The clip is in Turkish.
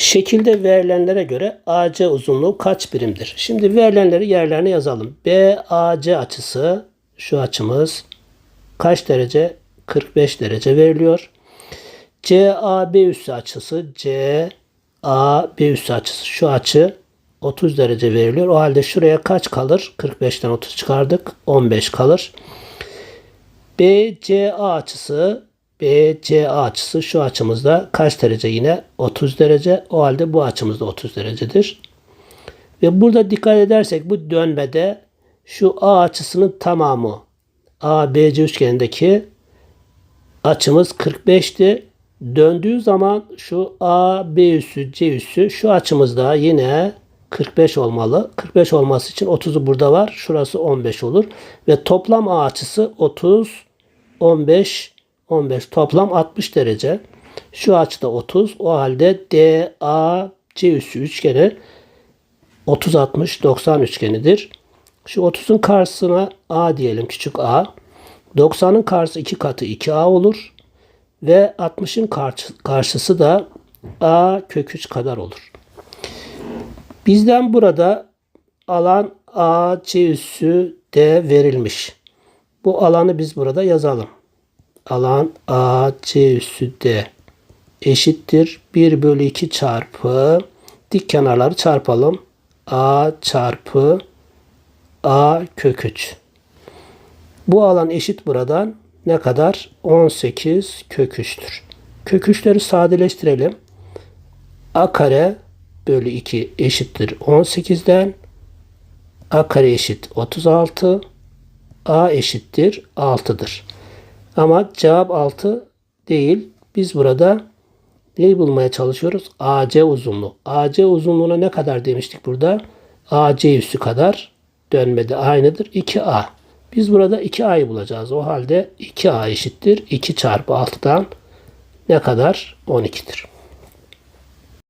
Şekilde verilenlere göre AC uzunluğu kaç birimdir? Şimdi verilenleri yerlerine yazalım. BAC açısı şu açımız kaç derece? 45 derece veriliyor. CAB üssü açısı CAB üssü açısı şu açı 30 derece veriliyor. O halde şuraya kaç kalır? 45'ten 30 çıkardık. 15 kalır. BCA açısı BCA açısı şu açımızda kaç derece yine? 30 derece. O halde bu açımız da 30 derecedir. Ve burada dikkat edersek bu dönmede şu A açısının tamamı ABC üçgenindeki açımız 45'ti. Döndüğü zaman şu A, B üssü, C üssü şu açımızda yine 45 olmalı. 45 olması için 30'u burada var. Şurası 15 olur. Ve toplam A açısı 30, 15, 15 toplam 60 derece. Şu açıda 30. O halde DAC üssü üçgeni 30 60 90 üçgenidir. Şu 30'un karşısına A diyelim küçük a. 90'ın karşısı 2 katı 2a olur. Ve 60'ın karşı- karşısı da a kök 3 kadar olur. Bizden burada alan AC üssü D verilmiş. Bu alanı biz burada yazalım. Alan AC üssü D eşittir 1 bölü 2 çarpı dik kenarları çarpalım. A çarpı A kök 3. Bu alan eşit buradan ne kadar? 18 kök 3'tür. Kök 3'leri sadeleştirelim. A kare bölü 2 eşittir 18'den. A kare eşit 36. A eşittir 6'dır. Ama cevap 6 değil. Biz burada neyi bulmaya çalışıyoruz? AC uzunluğu. AC uzunluğuna ne kadar demiştik burada? AC üssü kadar dönmede aynıdır. 2A. Biz burada 2A'yı bulacağız. O halde 2A eşittir. 2 çarpı 6'dan ne kadar? 12'dir.